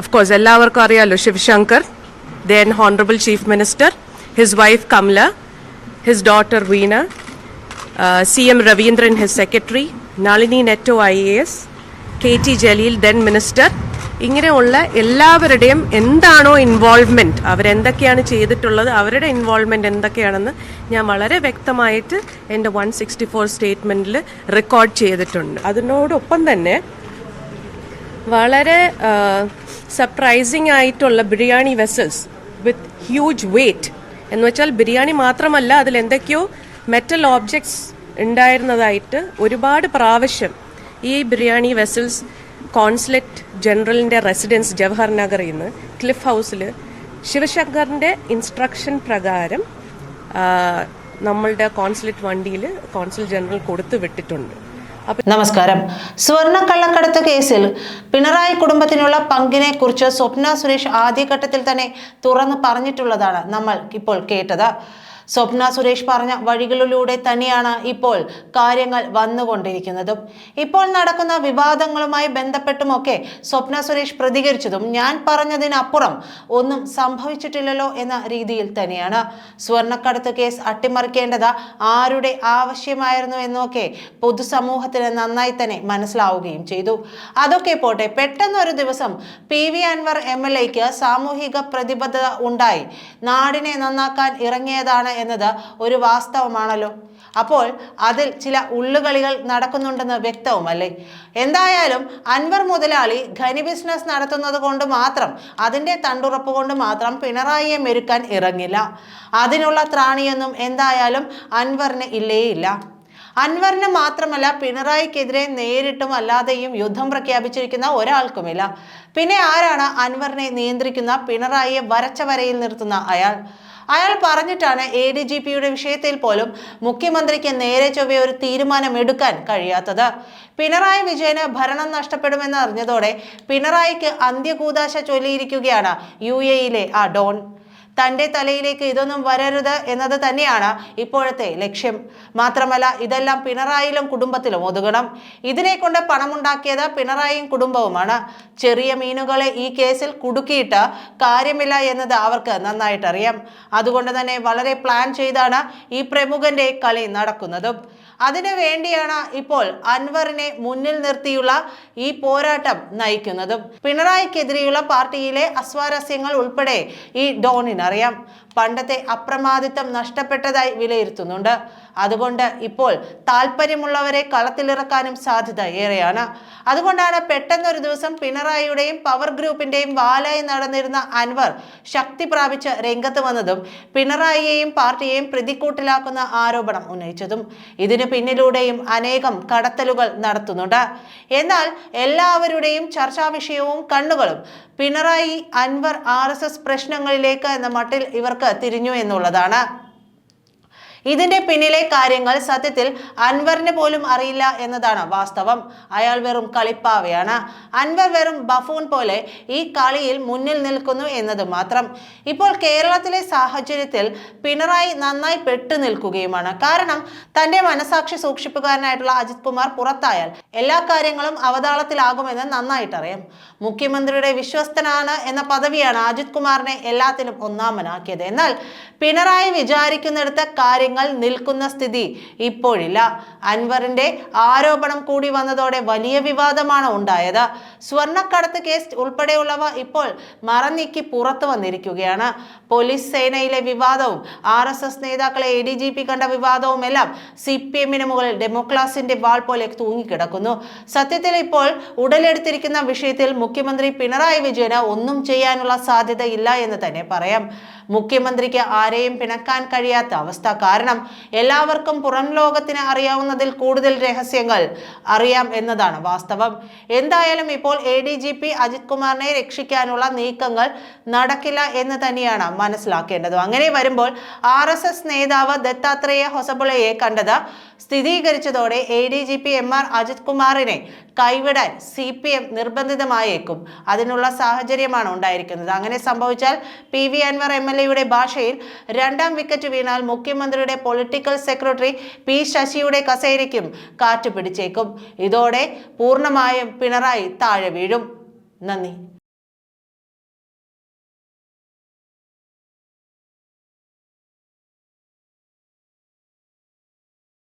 of course, എല്ലാവർക്കും അറിയാലോ Sivasankar minister his wife Minister, his daughter Veena C M Raveendran his secretary Nalini Netto I A S K T Jaleel then minister ഇങ്ങനെയുള്ള എല്ലാവരുടെയും എന്താണോ involvement അവരെന്തൊക്കെയാണ് ചെയ്തിട്ടുള്ളത് അവരുടെ involvement എന്തൊക്കെയാണെന്ന് ഞാൻ വളരെ വ്യക്തമായിട്ട് എന്റെ വൺ സിക്സ്റ്റി ഫോർ സ്റ്റേറ്റ്മെന്റിൽ റെക്കോർഡ് ചെയ്തിട്ടുണ്ട്. അതിനോടൊപ്പം തന്നെ വളരെ സർപ്രൈസിങ് ആയിട്ടുള്ള biryani vessels with huge weight എന്ന് വെച്ചാൽ ബിരിയാണി മാത്രമല്ല അതിൽ എന്തൊക്കെയോ മെറ്റൽ ഓബ്ജക്ട്സ് ഉണ്ടായിരുന്നതായിട്ട് ഒരുപാട് പ്രാവശ്യം ഈ ബിരിയാണി വെസൽസ് കോൺസുലേറ്റ് ജനറലിന്റെ റെസിഡൻസ് ജവഹർ നഗറിൽ നിന്ന് ക്ലിഫ് ഹൗസിൽ ശിവശങ്കറിന്റെ ഇൻസ്ട്രക്ഷൻ പ്രകാരം നമ്മളുടെ കോൺസുലേറ്റ് വണ്ടിയിൽ കോൺസുൽ ജനറൽ കൊടുത്തു വിട്ടിട്ടുണ്ട് നമസ്കാരം. സ്വർണ കള്ളക്കടത്ത് കേസിൽ പിണറായി കുടുംബത്തിനുള്ള പങ്കിനെ കുറിച്ച് സ്വപ്ന സുരേഷ് ആദ്യഘട്ടത്തിൽ തന്നെ തുറന്നു പറഞ്ഞിട്ടുള്ളതാണ് നമ്മൾ ഇപ്പോൾ കേട്ടത്. സ്വപ്ന സുരേഷ് പറഞ്ഞ വഴികളിലൂടെ തന്നെയാണ് ഇപ്പോൾ കാര്യങ്ങൾ വന്നുകൊണ്ടിരിക്കുന്നതും. ഇപ്പോൾ നടക്കുന്ന വിവാദങ്ങളുമായി ബന്ധപ്പെട്ടുമൊക്കെ സ്വപ്ന സുരേഷ് പ്രതികരിച്ചതും ഞാൻ പറഞ്ഞതിനപ്പുറം ഒന്നും സംഭവിച്ചിട്ടില്ലല്ലോ എന്ന രീതിയിൽ തന്നെയാണ്. സ്വർണക്കടത്ത് കേസ് അട്ടിമറിക്കേണ്ടത് ആരുടെ ആവശ്യമായിരുന്നു എന്നൊക്കെ പൊതുസമൂഹത്തിന് നന്നായി തന്നെ മനസ്സിലാവുകയും ചെയ്തു. അതൊക്കെ പോട്ടെ പെട്ടെന്ന് ഒരു ദിവസം P V Anvar M L എക്ക് സാമൂഹിക പ്രതിബദ്ധത ഉണ്ടായി. നാടിനെ നന്നാക്കാൻ ഇറങ്ങിയതാണ് എന്നത് ഒരു വാസ്തവമാണല്ലോ. അപ്പോൾ അതിൽ ചില ഉള്ളുകളികൾ നടക്കുന്നുണ്ടെന്ന് വ്യക്തവുമല്ലേ? എന്തായാലും അൻവർ മുതലാളി ഖനി ബിസിനസ് നടത്തുന്നത് കൊണ്ട് മാത്രം അതിന്റെ തണ്ടുറപ്പ് കൊണ്ട് മാത്രം പിണറായിയെ മെരുക്കാൻ ഇറങ്ങില്ല. അതിനുള്ള ത്രാണിയൊന്നും എന്തായാലും അൻവറിന് ഇല്ലേയില്ല. അൻവറിന് മാത്രമല്ല പിണറായിക്കെതിരെ നേരിട്ടും അല്ലാതെയും യുദ്ധം പ്രഖ്യാപിച്ചിരിക്കുന്ന ഒരാൾക്കുമില്ല. പിന്നെ ആരാണ് അൻവറിനെ നിയന്ത്രിക്കുന്ന പിണറായിയെ വരച്ച വരയിൽ നിർത്തുന്ന അയാൾ? അയാൾ പറഞ്ഞിട്ടാണ് എ ഡി ജി പിയുടെ വിഷയത്തിൽ പോലും മുഖ്യമന്ത്രിക്ക് നേരെ ചൊവ്വെ ഒരു തീരുമാനം എടുക്കാൻ കഴിയാത്തത്. പിണറായി വിജയന് ഭരണം നഷ്ടപ്പെടുമെന്ന് അറിഞ്ഞതോടെ പിണറായിക്ക് അന്ത്യകൂതാശ ചൊല്ലിയിരിക്കുകയാണ് യു എയിലെ ആ ഡോൺ. തന്റെ തലയിലേക്ക് ഇതൊന്നും വരരുത് എന്നത് തന്നെയാണ് ഇപ്പോഴത്തെ ലക്ഷ്യം. മാത്രമല്ല ഇതെല്ലാം പിണറായിലും കുടുംബത്തിലും ഒതുങ്ങണം. ഇതിനെ കൊണ്ട് പണമുണ്ടാക്കിയത് പിണറായിയും കുടുംബവുമാണ്. ചെറിയ മീനുകളെ ഈ കേസിൽ കുടുക്കിയിട്ട് കാര്യമില്ല എന്നത് അവർക്ക് നന്നായിട്ടറിയാം. അതുകൊണ്ട് തന്നെ വളരെ പ്ലാൻ ചെയ്താണ് ഈ പ്രമുഖന്റെ കളി നടക്കുന്നതും. അതിനു വേണ്ടിയാണ് ഇപ്പോൾ അൻവറിനെ മുന്നിൽ നിർത്തിയുള്ള ഈ പോരാട്ടം നയിക്കുന്നതും. പിണറായിക്കെതിരെയുള്ള പാർട്ടിയിലെ അസ്വാരസ്യങ്ങൾ ഉൾപ്പെടെ ഈ ഡോണിനറിയാം. പണ്ടത്തെ അപ്രമാദിത്വം നഷ്ടപ്പെട്ടതായി വിലയിരുത്തുന്നുണ്ട്. അതുകൊണ്ട് ഇപ്പോൾ താല്പര്യമുള്ളവരെ കളത്തിലിറക്കാനും സാധ്യത ഏറെയാണ്. അതുകൊണ്ടാണ് പെട്ടെന്നൊരു ദിവസം പിണറായിയുടെയും പവർ ഗ്രൂപ്പിന്റെയും വാലായി നടന്നിരുന്ന അൻവർ ശക്തി പ്രാപിച്ച് രംഗത്ത് വന്നതും പിണറായിയെയും പാർട്ടിയെയും പ്രതിക്കൂട്ടിലാക്കുന്ന ആരോപണം ഉന്നയിച്ചതും ഇതിന് പിന്നിലൂടെയും അനേകം കടത്തലുകൾ നടത്തുന്നുണ്ട്. എന്നാൽ എല്ലാവരുടെയും ചർച്ചാ വിഷയവും കണ്ണുകളും പിണറായി അൻവർ ആർ പ്രശ്നങ്ങളിലേക്ക് എന്ന മട്ടിൽ ഇവർക്ക് തിരിഞ്ഞു എന്നുള്ളതാണ് ഇതിന്റെ പിന്നിലെ കാര്യങ്ങൾ സത്യത്തിൽ അൻവറിന് പോലും അറിയില്ല എന്നതാണ് വാസ്തവം. അയാൾ വെറും കളിപ്പാവയാണ്. അൻവർ വെറും ബഫൂൺ പോലെ ഈ കളിയിൽ മുന്നിൽ നിൽക്കുന്നു എന്നത് മാത്രം. ഇപ്പോൾ കേരളത്തിലെ സാഹചര്യത്തിൽ പിണറായി നന്നായി പെട്ടു നിൽക്കുകയുമാണ്. കാരണം തന്റെ മനസാക്ഷി സൂക്ഷിപ്പുകാരനായിട്ടുള്ള അജിത് കുമാർ പുറത്തായാൽ എല്ലാ കാര്യങ്ങളും അവതാളത്തിലാകുമെന്ന് നന്നായിട്ടറിയാം. മുഖ്യമന്ത്രിയുടെ വിശ്വസ്തനാണ് എന്ന പദവിയാണ് അജിത് കുമാറിനെ എല്ലാത്തിനും ഒന്നാമനാക്കിയത്. എന്നാൽ പിണറായി വിചാരിക്കുന്നിടത്ത് കാര്യങ്ങൾ നിൽക്കുന്ന സ്ഥിതി ഇപ്പോഴില്ല. അൻവറിന്റെ ആരോപണം കൂടി വന്നതോടെ വലിയ വിവാദമാണ് ഉണ്ടായത്. സ്വർണക്കടത്ത് കേസ് ഉൾപ്പെടെയുള്ളവ ഇപ്പോൾ മറന്നീക്കി പുറത്തു വന്നിരിക്കുകയാണ്. പോലീസ് സേനയിലെ വിവാദവും ആർ എസ് എസ് നേതാക്കളെ എ ഡി ജി പി കണ്ട വിവാദവും എല്ലാം സി പി എമ്മിന് മുകളിൽ ഡെമോക്രാസിന്റെ വാൾ പോലെ തൂങ്ങിക്കിടക്കുന്നു. സത്യത്തിൽ ഇപ്പോൾ ഉടലെടുത്തിരിക്കുന്ന വിഷയത്തിൽ മുഖ്യമന്ത്രി പിണറായി വിജയന് ഒന്നും ചെയ്യാനുള്ള സാധ്യത ഇല്ല എന്ന് തന്നെ പറയാം. മുഖ്യമന്ത്രിക്ക് ആരെയും പിണക്കാൻ കഴിയാത്ത അവസ്ഥ കാരണം എല്ലാവർക്കും പുറം ലോകത്തിന് അറിയാവുന്നതിൽ കൂടുതൽ രഹസ്യങ്ങൾ അറിയാം എന്നതാണ് വാസ്തവം. എന്തായാലും ഇപ്പോൾ A D G P Ajith കുമാറിനെ രക്ഷിക്കാനുള്ള നീക്കങ്ങൾ നടക്കില്ല എന്ന് തന്നെയാണ് മനസ്സിലാക്കേണ്ടത്. അങ്ങനെ വരുമ്പോൾ ആർ നേതാവ് ദത്താത്രേയ ഹൊസബുളയെ കണ്ടത് സ്ഥിരീകരിച്ചതോടെ A D G P M R Ajith കുമാറിനെ കൈവിടാൻ സി പി എം നിർബന്ധിതമായേക്കും. അതിനുള്ള സാഹചര്യമാണ് ഉണ്ടായിരിക്കുന്നത്. അങ്ങനെ സംഭവിച്ചാൽ P V Anvar M L എയുടെ ഭാഷയിൽ രണ്ടാം വിക്കറ്റ് വീണാൽ മുഖ്യമന്ത്രിയുടെ പൊളിറ്റിക്കൽ സെക്രട്ടറി പി ശശിയുടെ കസേരയ്ക്കും കാറ്റ് പിടിച്ചേക്കും ഇതോടെ പൂർണമായും പിണറായി താഴെ വീഴും. നന്ദി.